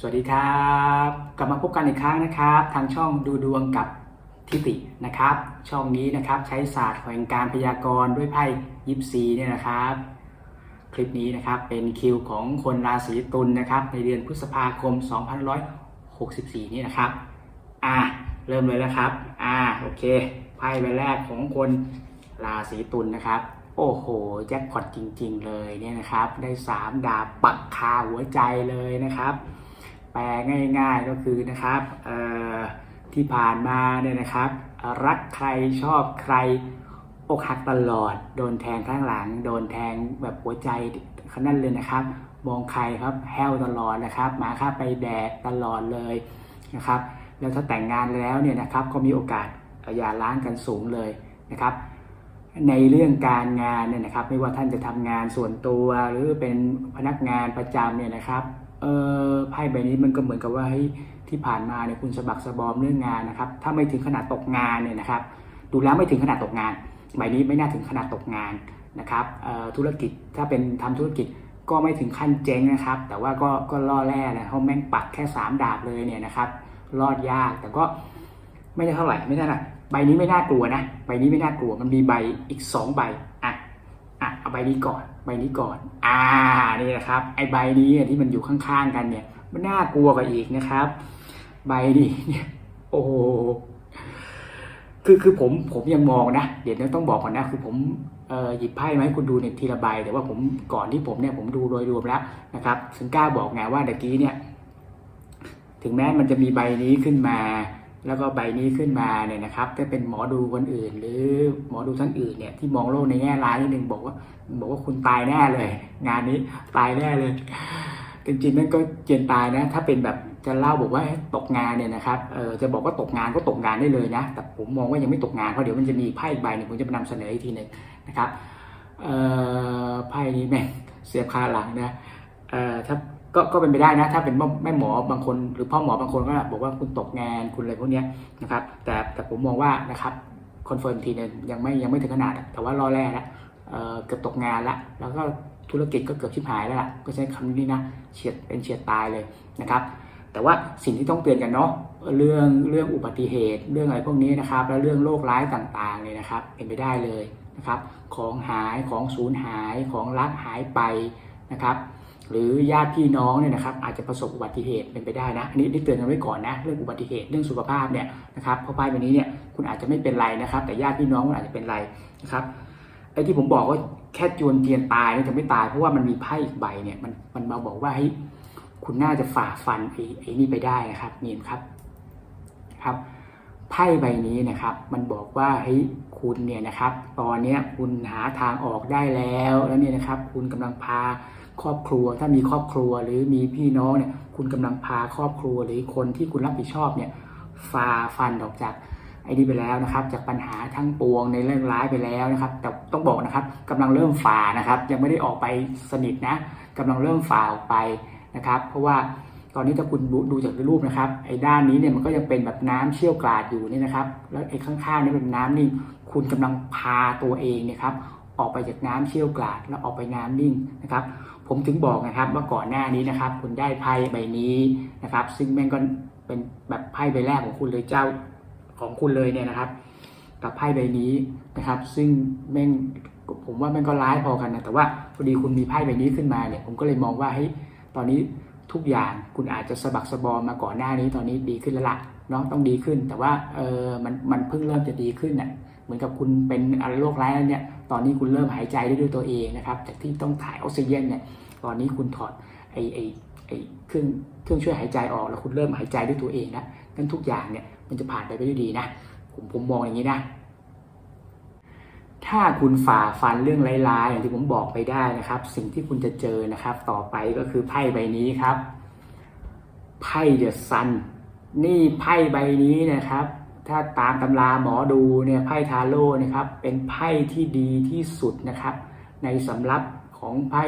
สวัสดีครับ กลับมาพบกันอีกครั้งนะครับ ทางช่องดูดวงกับทิตินะครับ ช่องนี้นะครับใช้ศาสตร์แห่งการพยากรณ์ด้วยไพ่ยิปซีเนี่ยนะครับ คลิปนี้นะครับเป็นคิวของคนราศีตุลนะครับ ในเดือนพฤษภาคม 2564 นี่นะครับอะเริ่มเลยนะครับอ่าโอเคไพ่ใบแรกของคนราศีตุลนะครับโอ้โหแจ็คพอตจริง ๆ เลยเนี่ยนะครับ ได้ 3 ดาบปักคาหัวใจเลยนะครับ ลง่ายๆก็คือนะครับที่ผ่านมาเนี่ยนะครับ รักใครชอบใครอกหักตลอด โดนแทงข้างหลัง โดนแทงแบบหัวใจขนาดเลยนะครับ มองใครครับแห้วตลอดนะครับหมาค่าไปแดกตลอดเลยนะครับ แล้วถ้าแต่งงานแล้วเนี่ยนะครับ ก็มีโอกาสหย่าร้างกันสูงเลยนะครับ ในเรื่องการงานเนี่ยนะครับ ไม่ว่าท่านจะทำงานส่วนตัวหรือเป็นพนักงานประจำเนี่ยนะครับ เออไพ่ใบนี้มันก็เหมือนกับว่าที่ผ่านมาเนี่ยคุณสะบักสะบอมเรื่องงานนะครับ ถ้าไม่ถึงขนาดตกงานเนี่ยนะครับ ดูแล้วไม่ถึงขนาดตกงานใบนี้ไม่น่าถึงขนาดตกงานนะครับธุรกิจถ้าเป็นทำธุรกิจก็ไม่ถึงขั้นเจ๊งนะครับ แต่ว่าก็ก็ล่อแร่นะเขาแม่งปักแค่ 3 ดาบเลยเนี่ยนะครับรอดยากแต่ก็ไม่ได้เท่าไหร่ไม่ได้นะใบนี้ไม่น่ากลัวนะใบนี้ไม่น่ากลัวมันมีใบอีก 2 ใบอะอะเอาใบนี้ก่อน ใบนี้ก่อน อ่า นี่นะครับ ไอใบนี้ที่มันอยู่ข้างๆกันเนี่ย มันน่ากลัวกว่าอีกนะครับ ใบนี้เนี่ย โอ้โหคือคือผมผมยังมองนะ เดี๋ยวต้องบอกก่อนนะ คือผมหยิบไพ่มาให้คุณดูในทีละใบ แต่ว่าผมก่อนที่ผมเนี่ยผมดูโดยรวมแล้วนะครับถึงกล้าบอกไงว่าตะกี้เนี่ย ถึงแม้มันจะมีใบนี้ขึ้นมา แล้วก็ใบนี้ขึ้นมาเนี่ยนะครับถ้าเป็นหมอดูคนอื่น หรือหมอดูท่านอื่นเนี่ยที่มองโลกในแง่ร้ายนิดนึงบอกว่า บอกว่าคุณตายแน่เลย งานนี้ตายแน่เลยจริงๆนั่นก็เจียนตายนะ ถ้าเป็นแบบจะเล่าบอกว่าตกงานเนี่ยนะครับเออจะบอกว่าตกงานก็ตกงานได้เลยนะ แต่ผมมองว่ายังไม่ตกงานเพราะเดี๋ยวมันจะมีไพ่อีกใบหนึงผมจะมานำเสนออีกทีหนึ่งนะครับเออไพ่นี้แม่เสียบคาหลังนะเออถ้า ก็ก็เป็นไปได้นะ ถ้าเป็นแม่หมอบางคน หรือพ่อหมอบางคนก็บอกว่าคุณตกงานคุณอะไรพวกนี้นะครับ แต่แต่ผมมองว่านะครับคอนเฟิร์มทีนึงยังไม่ยังไม่ถึงขนาด แต่ว่ารอแรกแล้วเอ่อเกือบตกงานละแล้วก็ธุรกิจก็เกือบชิบหายแล้วล่ะก็ใช้คำนี้นะเฉียดเป็นเฉียดตายเลยนะครับ แต่ว่าสิ่งที่ต้องเตือนกันเนาะเรื่องเรื่องอุบัติเหตุ เรื่องอะไรพวกนี้นะครับ แล้วเรื่องโรคร้ายต่างๆเนี่ยนะครับ เป็นไปได้เลยนะครับ ของหายของสูญหายของลักหายไปนะครับ หรือญาติพี่น้องเนี่ยนะครับอาจจะประสบอุบัติเหตุเป็นไปได้นะอันนี้นี่เตือนกันไว้ก่อนนะเรื่องอุบัติเหตุเรื่องสุขภาพเนี่ยนะครับเพราะป้ายแบบนี้เนี่ยคุณอาจจะไม่เป็นไรนะครับ แต่ญาติพี่น้องคุณอาจจะเป็นไรนะครับไอ้ที่ผมบอกว่าแค่จวนเจียนตายเนี่ยจะไม่ตายเพราะว่ามันมีไพ่อีกใบเนี่ยมันมันมาบอกว่าให้คุณน่าจะฝ่าฟันไอ้ไอ้นี่ไปได้นะครับนี่ครับครับไพ่ใบนี้นะครับ มันบอกว่าเฮ้ยคุณเนี่ยนะครับ ตอนนี้คุณหาทางออกได้แล้วแล้วเนี่ยนะครับ คุณกำลังพา ครอบครัว ถ้ามีครอบครัวหรือมีพี่น้องเนี่ยคุณกำลังพาครอบครัวหรือคนที่คุณรับผิดชอบเนี่ยฝ่าฟันออกจากไอ้นี่ไปแล้วนะครับ จากปัญหาทั้งปวงในเรื่องร้ายไปแล้วนะครับ แต่ต้องบอกนะครับกำลังเริ่มฝ่านะครับ ยังไม่ได้ออกไปสนิทนะกำลังเริ่มฝ่าออกไปนะครับ เพราะว่าตอนนี้ถ้าคุณดูจากรูปนะครับไอ้ด้านนี้เนี่ยมันก็ยังเป็นแบบน้ำเชี่ยวกราดอยู่นี่นะครับ แล้วไอ้ข้างๆนี่เป็นน้ำนิ่คุณกำลังพาตัวเองเนี่ยครับ ออกไปจากน้ำเชี่ยวกราดแล้วออกไปน้ำนิ่งนะครับ ผมถึงบอกนะครับว่าก่อนหน้านี้นะครับ คุณได้ไพ่ใบนี้นะครับ ซึ่งแม่งก็เป็นแบบไพ่ใบแรกของคุณเลยเจ้าของคุณเลยเนี่ยนะครับ กับไพ่ใบนี้นะครับ ซึ่งแม่งผมว่าแม่งก็ร้ายพอกันนะแต่ว่าพอดีคุณมีไพ่ใบนี้ขึ้นมาเนี่ยผมก็เลยมองว่าเฮ้ยตอนนี้ทุกอย่างคุณอาจจะสะบักสะบอมมาก่อนหน้านี้ตอนนี้ดีขึ้นแล้วล่ะเนาะต้องดีขึ้น แต่ว่าเออมันมันเพิ่งเริ่มจะดีขึ้นน่ะ เหมือนกับคุณเป็นอะไรโรคร้ายแล้วเนี่ยตอนนี้คุณเริ่มหายใจได้ด้วยตัวเองนะครับจากที่ต้องถ่ายออกซิเจนเนี่ยตอนนี้คุณถอดไอ้ไอ้ไอ้เครื่องเครื่องช่วยหายใจออกแล้วคุณเริ่มหายใจด้วยตัวเองนะงั้นทุกอย่างเนี่ยมันจะผ่านไปได้ด้วยดีนะผมผมมองอย่างนี้นะถ้าคุณฝ่าฟันเรื่องร้ายๆอย่างที่ผมบอกไปได้นะครับ สิ่งที่คุณจะเจอนะครับ ต่อไปก็คือไพ่ใบนี้ครับไพ่เดอะซันนี่ไพ่ใบนี้นะครับ ถ้าตามตำราหมอดูเนี่ยไพ่ทาโร่นะครับ เป็นไพ่ที่ดีที่สุดนะครับ ในสำรับของไพ่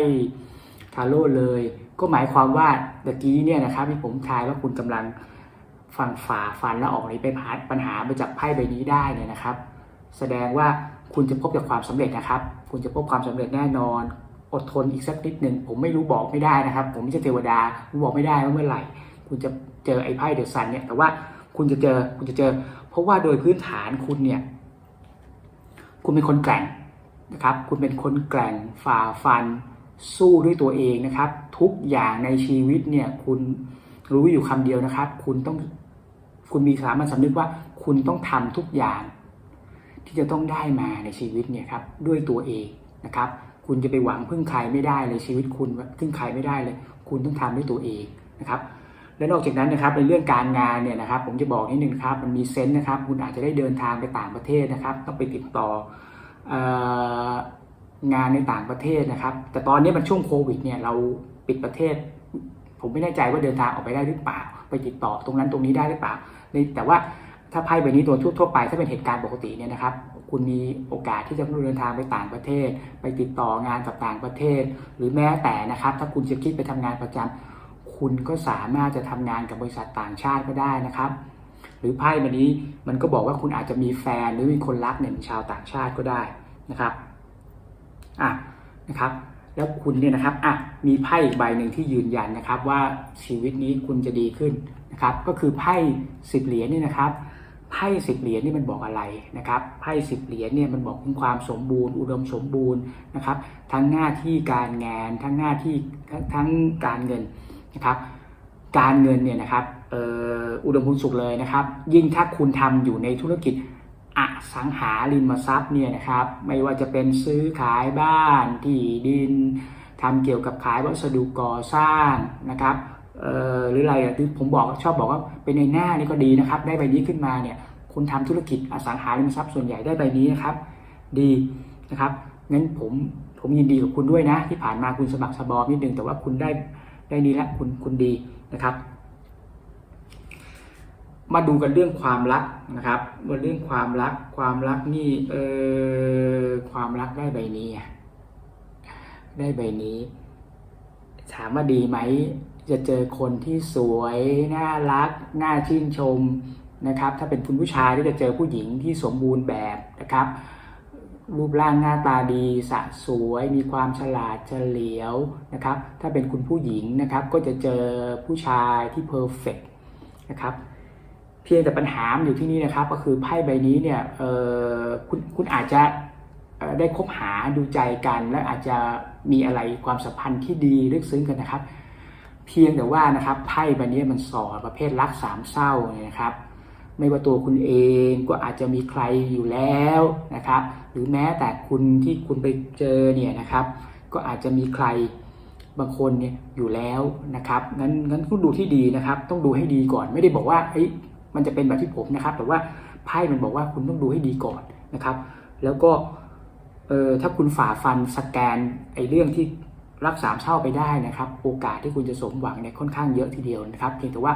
ทาโร่เลย ก็หมายความว่าตะกี้เนี่ยนะครับที่ผมทายว่าคุณกำลังฟังฝ่าฟันแล้วออกนี้ไปผ่านปัญหามาจากไพ่ใบนี้ได้เนี่ยนะครับ แสดงว่าคุณจะพบกับความสำเร็จนะครับ คุณจะพบความสำเร็จแน่นอน อดทนอีกสักนิดหนึ่งผมไม่รู้บอกไม่ได้นะครับ ผมไม่ใช่เทวดาผมบอกไม่ได้ว่าเมื่อไหร่ คุณจะเจอไอ้ไพ่เดอะซันเนี่ยแต่ว่าคุณจะเจอคุณจะเจอ เพราะว่าโดยพื้นฐานคุณเนี่ยคุณเป็นคนแกร่งนะครับ คุณเป็นคนแกร่งฝ่าฟันสู้ด้วยตัวเองนะครับ ทุกอย่างในชีวิตเนี่ยคุณรู้อยู่คำเดียวนะครับ คุณต้องคุณมีสามัญสำนึกว่าคุณต้องทำทุกอย่าง ที่จะต้องได้มาในชีวิตเนี่ยครับด้วยตัวเองนะครับ คุณจะไปหวังพึ่งใครไม่ได้เลยชีวิตคุณพึ่งใครไม่ได้เลย คุณต้องทำด้วยตัวเองนะครับ และนอกจากนั้นนะครับในเรื่องการงานเนี่ยนะครับผมจะบอกนิดนึงครับมันมีเซนส์นะครับ คุณอาจจะได้เดินทางไปต่างประเทศนะครับ ต้องไปติดต่อองานในต่างประเทศนะครับ แต่ตอนนี้มันช่วงโควิดเนี่ยเราปิดประเทศ ผมไม่แน่ใจว่าเดินทางออกไปได้หรือเปล่า ไปติดต่อตรงนั้นตรงนี้ได้หรือเปล่าแต่ว่าถ้าไพ่ใบนี้ตัวทั่วๆไปถ้าเป็นเหตุการณ์ปกติเนี่ยนะครับ คุณมีโอกาสที่จะเดินทางไปต่างประเทศ ไปติดต่องานกับต่างประเทศ หรือแม้แต่นะครับ ถ้าคุณจะคิดไปทำงานประจำ คุณก็สามารถจะทำงานกับบริษัทต่างชาติก็ได้นะครับ หรือไพ่ใบนี้มันก็บอกว่าคุณอาจจะมีแฟนหรือมีคนรักเนี่ยเป็นชาวต่างชาติก็ได้นะครับอะนะครับแล้วคุณเนี่ยนะครับอะมีไพ่อีกใบหนึ่งที่ยืนยันนะครับ ว่าชีวิตนี้คุณจะดีขึ้นนะครับ ก็คือไพ่สิบเหรียญนี่นะครับไพ่สิบเหรียญนี่มันบอกอะไรนะครับไพ่สิบเหรียญเนี่ยมันบอกถึงความสมบูรณ์ อุดมสมบูรณ์นะครับ ทั้งหน้าที่การงาน ทั้งหน้าที่ทั้งการเงิน นะครับ การเงินเนี่ยนะครับอ,อุดมพูนสุขเลยนะครับ ยิ่งถ้าคุณทำอยู่ในธุรกิจอสังหาริมทรัพย์เนี่ยนะครับ ไม่ว่าจะเป็นซื้อขายบ้านที่ดินทำเกี่ยวกับขายวัสดุก่อสร้างนะครับหรืออะไรที่ผมบอกชอบบอกว่าเป็นในหน้านี่ก็ดีนะครับ ได้ใบนี้ขึ้นมาเนี่ยคุณทำธุรกิจอสังหาริมทรัพย์ส่วนใหญ่ได้ใบนี้นะครับ ดีนะครับงั้นผมผมยินดีกับคุณด้วยนะ ที่ผ่านมาคุณสมัครสบอมนิดนึงแต่ว่าคุณได้ ได้นี้แล้วคุณคุณดีนะครับ มาดูกันเรื่องความรักนะครับมาเรื่องความรักความรักนี่เออความรักได้ใบนี้ได้ใบนี้ ถามว่าดีไหมจะเจอคนที่สวยน่ารักน่าชื่นชมนะครับ ถ้าเป็นคุณผู้ชายก็จะเจอผู้หญิงที่สมบูรณ์แบบนะครับ รูปร่างหน้าตาดีสะสวย มีความฉลาดเฉลียวนะครับ ถ้าเป็นคุณผู้หญิงนะครับ ก็จะเจอผู้ชายที่เพอร์เฟกนะครับ เพียงแต่ปัญหาอยู่ที่นี่นะครับ ก็คือไพ่ใบนี้เนี่ยเออคุณคุณอาจจะได้คบหาดูใจกัน และอาจจะมีอะไรความสัมพันธ์ที่ดีลึกซึ้งกันนะครับ เพียงแต่ว่านะครับไพ่ใบนี้มันสอนประเภทรักสามเศร้าเนี่ยนะครับ ไม่ว่าตัวคุณเองก็อาจจะมีใครอยู่แล้วนะครับ หรือแม้แต่คุณที่คุณไปเจอเนี่ยนะครับ ก็อาจจะมีใครบางคนเนี่ยอยู่แล้วนะครับงั้นงั้นคุณดูที่ดีนะครับ ต้องดูให้ดีก่อน ไม่ได้บอกว่าเฮ้ยมันจะเป็นแบบที่ผมนะครับ แต่ว่าไพ่มันบอกว่าคุณต้องดูให้ดีก่อนนะครับ แล้วก็เออถ้าคุณฝ่าฟันสแกนไอ้เรื่องที่รักสามเศร้าไปได้นะครับ โอกาสที่คุณจะสมหวังเนี่ยค่อนข้างเยอะทีเดียวนะครับ เพียงแต่ว่า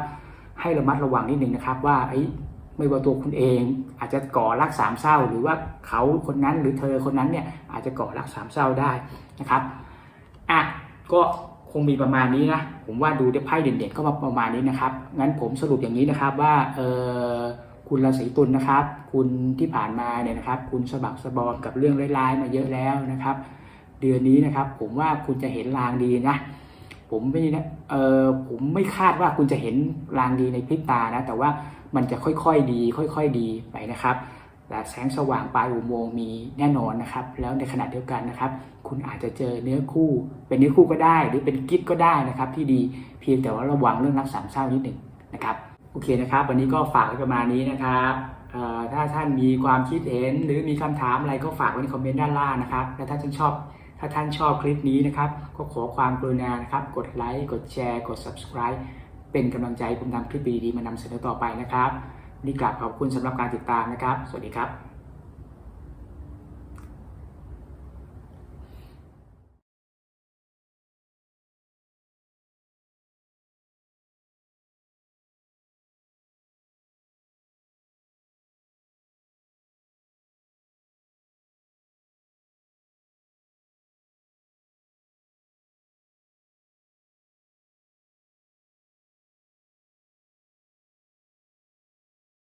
ให้ระมัดระวังนิดนึงนะครับว่าไอ้ ไม่ว่าตัวคุณเอง อาจจะก่อรักสามเศร้า หรือว่าเขาคนนั้นหรือเธอคนนั้นเนี่ยอาจจะก่อรักสามเศร้าได้นะครับอะก็คงมีประมาณนี้นะผมว่าดูได้ไพ่เด่นๆก็มาประมาณนี้นะครับงั้นผมสรุปอย่างนี้นะครับว่าเออคุณราศีตุลนะครับ คุณที่ผ่านมาเนี่ยนะครับ คุณสะบักสะบอมกับเรื่องร้ายๆมาเยอะแล้วนะครับ เดือนนี้นะครับ ผมว่าคุณจะเห็นลางดีนะผมไม่นะเออผมไม่คาดว่าคุณจะเห็นลางดีในพริบตานะ แต่ว่า มันจะค่อยๆดี ค่อยๆดีไปนะครับแต่แสงสว่างปลายอุโมงค์มีแน่นอนนะครับ แล้วในขณะเดียวกันนะครับ คุณอาจจะเจอเนื้อคู่ เป็นเนื้อคู่ก็ได้ หรือเป็นกิ๊กก็ได้นะครับ ที่ดีเพียงแต่ว่าระวังเรื่องรักสามเศร้านิดหนึ่งนะครับโอเคนะครับ วันนี้ก็ฝากไว้ประมาณนี้นะครับถ้าท่านมีความคิดเห็น หรือมีคำถามอะไรก็ฝากไว้ในคอมเมนต์ด้านล่างนะครับและถ้าท่านชอบถ้าท่านชอบคลิปนี้นะครับ ก็ขอความกรุณานะครับ กดไลค์กดแชร์ กด subscribe เป็นกำลังใจผมทำคลิปดีๆมานำเสนอต่อไปนะครับนี่กลับขอบคุณสำหรับการติดตามนะครับ สวัสดีครับ